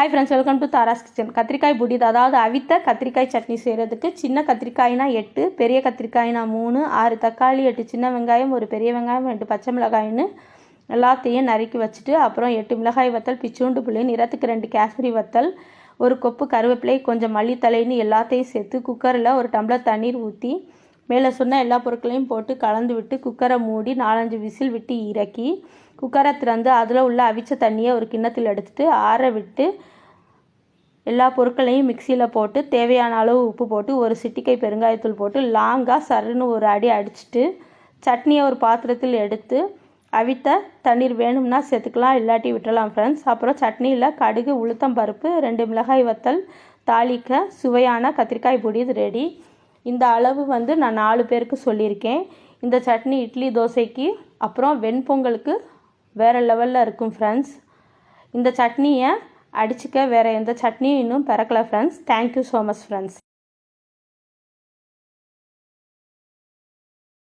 Hi friends welcome to Tharas kitchen கத்திரிக்காய் புடிது அதாவது அவித்த கத்திரிக்காய் சட்னி செய்கிறதுக்கு சின்ன கத்திரிக்காய்னா எட்டு பெரிய கத்திரிக்காய்னா மூணு ஆறு தக்காளி எட்டு சின்ன வெங்காயம் ஒரு பெரிய வெங்காயம் ரெண்டு பச்சை மிளகாய்னு எல்லாத்தையும் நறுக்கி வச்சுட்டு அப்புறம் எட்டு மிளகாய் வத்தல் பிச்சூண்டு புளி நிறத்துக்கு ரெண்டு காஷ்மீரி வத்தல் ஒரு கொப்பு கருவேப்பிலை கொஞ்சம் மல்லித்தலைன்னு எல்லாத்தையும் சேர்த்து குக்கரில் ஒரு டம்ளர் தண்ணீர் ஊற்றி மேலே சொன்ன எல்லா பொருட்களையும் போட்டு கலந்து விட்டு குக்கரை மூடி நாலஞ்சு விசில் விட்டு இறக்கி குக்கரை திறந்து அதில் உள்ள அவிச்ச தண்ணியை ஒரு கிண்ணத்தில் எடுத்துட்டு ஆற விட்டு எல்லா பொருட்களையும் மிக்சியில் போட்டு தேவையான அளவு உப்பு போட்டு ஒரு சிட்டிக்கை பெருங்காயத்தூள் போட்டு லாங்காக சருன்னு ஒரு அடி அடிச்சுட்டு சட்னியை ஒரு பாத்திரத்தில் எடுத்து அவித்த தண்ணீர் வேணும்னா சேர்த்துக்கலாம் இல்லாட்டி விட்டுறலாம் ஃப்ரெண்ட்ஸ் அப்புறம் சட்னியில் கடுகு உளுத்தம் பருப்பு ரெண்டு மிளகாய் வத்தல் தாளிக்க சுவையான கத்திரிக்காய் பொடி இது ரெடி இந்த அளவு வந்து நான் நாலு பேருக்கு சொல்லியிருக்கேன். இந்த சட்னி இட்லி தோசைக்கு அப்புறம் வெண்பொங்கலுக்கு வேறு லெவலில் இருக்கும் ஃப்ரெண்ட்ஸ் இந்த சட்னியை அடிச்சுக்க வேறு எந்த சட்னியும் இன்னும் பிறக்கல friends thank you so much friends